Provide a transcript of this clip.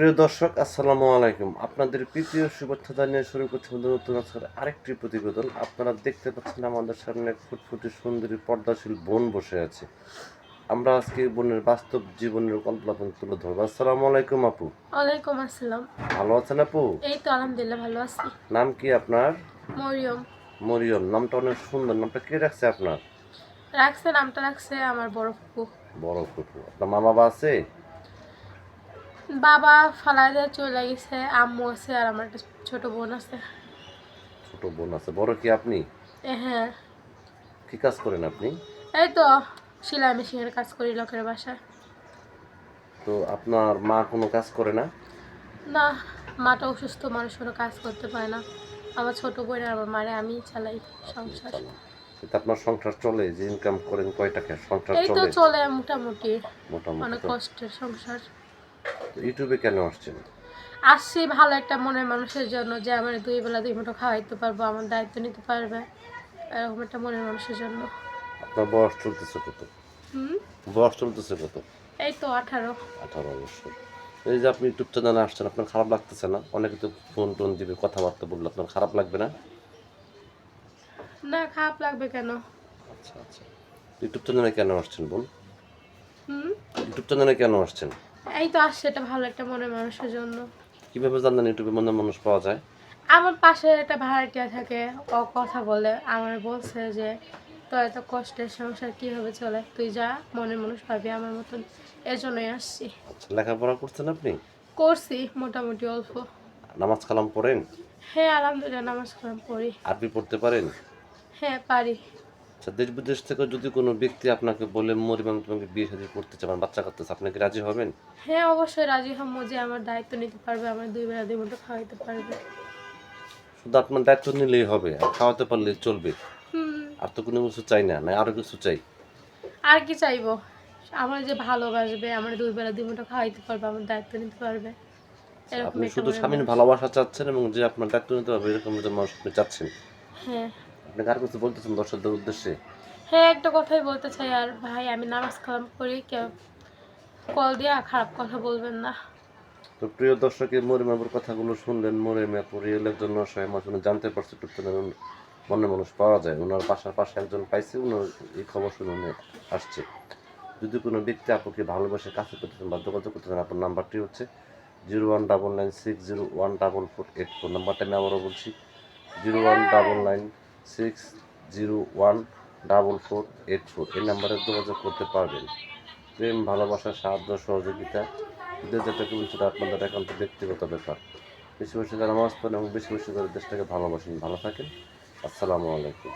প্রিয় দর্শক আসসালামু আলাইকুম। আপনাদের তৃতীয় শুভেচ্ছা জানিয়ে শুরু করছে নতুন আজকের আরেকটি প্রতিবেদন। আপনারা দেখতে পাচ্ছেন আমাদের সামনে ফুটফুটি সুন্দরী পর্দাশীল বোন বসে আছে। আমরা আজকে বোনের বাস্তব জীবনের কল্পনা তুলে ধরবো। আসসালামু আলাইকুম আপু। ওয়ালাইকুম আসসালাম। ভালো আছেন আপু? এই তো আলহামদুলিল্লাহ ভালো আছি। নাম কি আপনার? মরিয়ম। মরিয়ম নামটা অনেক সুন্দর। নামটা কে রাখছে আপনার? রাখছে নামটা রাখছে আমার বড় ফুপু। বড় ফুটু আপনার মা বাবা আছে? বাবা ফালাই দিয়ে চলে গেছে আম্মু আছে আর আমার একটা ছোট বোন আছে। ছোট বোন আছে বড় কি আপনি? এ হ্যাঁ। কি কাজ করেন আপনি? এই তো সেলাই মেশিনের কাজ করি লোকের বাসায়। তো আপনার মা কোনো কাজ করে না? না মাটা অসুস্থ মানুষ কোনো কাজ করতে পারে না। আমার ছোট বোন আর আমার মারে আমি চালাই সংসার। কিন্তু আপনার সংসার চলে যে ইনকাম করেন কয় টাকা? সংসার এই তো চলে। চলে মোটামুটি। মোটামুটি অনেক কষ্টের সংসার। তো ইউটিউবে কেন আসছেন? আসছি ভালো একটা মনের মানুষের জন্য যে আমার দুই বেলা দুই মুঠো খাওয়াইতে পারব আমার দায়িত্ব নিতে পারবে এরকম একটা মনের মানুষের জন্য। আপনার বয়স চলতেছে কত? হুম? বয়স চলতেছে কত? এই তো আঠারো। আঠারো বছর। এই যে আপনি ইউটিউব চ্যানেলে আসছেন আপনার খারাপ লাগতেছে না? অনেকে তো ফোন টোন দিবে কথাবার্তা বললে আপনার খারাপ লাগবে না? না খারাপ লাগবে কেন? আচ্ছা আচ্ছা। ইউটিউব চ্যানেলে কেন আসছেন হুম? ইউটিউব চ্যানেলে কেন আসছেন? এই তো আসছে এটা ভালো একটা মনের মানুষের জন্য। কীভাবে জানলেন ইউটিউবে মনের মানুষ পাওয়া যায়? আমার পাশে একটা ভাড়াটিয়া থাকে ও কথা বলে আমার বলছে যে তোর এত কষ্টের সংসার কীভাবে চলে? তুই যা মনের মানুষ পাবি আমার মতন। এর জন্যই আসছি। আচ্ছা লেখাপড়া করছেন আপনি? করছি মোটামুটি অল্প। নামাজ কালাম পড়েন? হ্যাঁ আলহামদুলিল্লাহ নামাজ কালাম পড়ি। আরবি পড়তে পারেন? হ্যাঁ পারি। আচ্ছা দেশ বিদেশ থেকে যদি কোনো ব্যক্তি আপনাকে বলে মরিমাম তোমাকে বিয়ে শাদী করতে চান বাচ্চা করতেছে আপনি কি রাজি হবেন? হ্যাঁ অবশ্যই রাজি হম যে আমার দায়িত্ব নিতে পারবে আমার দুই বেলা দুই মুঠো খাওয়াইতে পারবে। শুধু আপনার দায়িত্ব নিলেই হবে আর খাওয়াতে পারলে চলবে। হুম। আর তো কোনো কিছু চাই না না আরও কিছু চাই? আর কি চাইব? আমার যে ভালোবাসবে আমার দুই বেলা দুই মুঠো খাওয়াইতে পারবে আমার দায়িত্ব নিতে পারবে। আপনি শুধু স্বামীর ভালোবাসা চাচ্ছেন এবং যে আপনার দায়িত্ব নিতে হবে এরকম মানুষ আপনি চাচ্ছেন? হ্যাঁ। আপনি কার কিছু বলতেছেন দর্শকদের উদ্দেশ্যে? হ্যাঁ একটা কথাই বলতে চাই আর ভাই আমি নামাজ কালাম করি কেউ কল দিয়া খারাপ কথা বলবেন না। তো প্রিয় দর্শকের মরিমাপুর কথাগুলো শুনলেন মরিমাপুর রিয়েলের জন্য অসহায় মানুষ জানতে পারছে টুকটানের মনে মানুষ পাওয়া যায়। ওনার বাসার পাশে একজন পাইছে ওনার এই খবর শুনে আসছে। যদি কোনো ব্যক্তি আপুকে ভালোবাসে কাছে করতে চান যোগাযোগ করতে চান আপনার নাম্বারটি হচ্ছে zero one double nine six zero one double four eight four. নাম্বারটা আমি আবারও বলছি zero one double nine six zero one double four eight four এই নাম্বারে যোগাযোগ করতে পারবেন। প্রেম, ভালোবাসা, সাহায্য, সহযোগিতা যেটা করবেন সেটা আপনাদের একান্ত ব্যক্তিগত ব্যাপার। বেশি বেশি করে নামাজ এবং বেশি বেশি করে দেশটাকে ভালোবাসেন, ভালো থাকেন। আসসালামু আলাইকুম।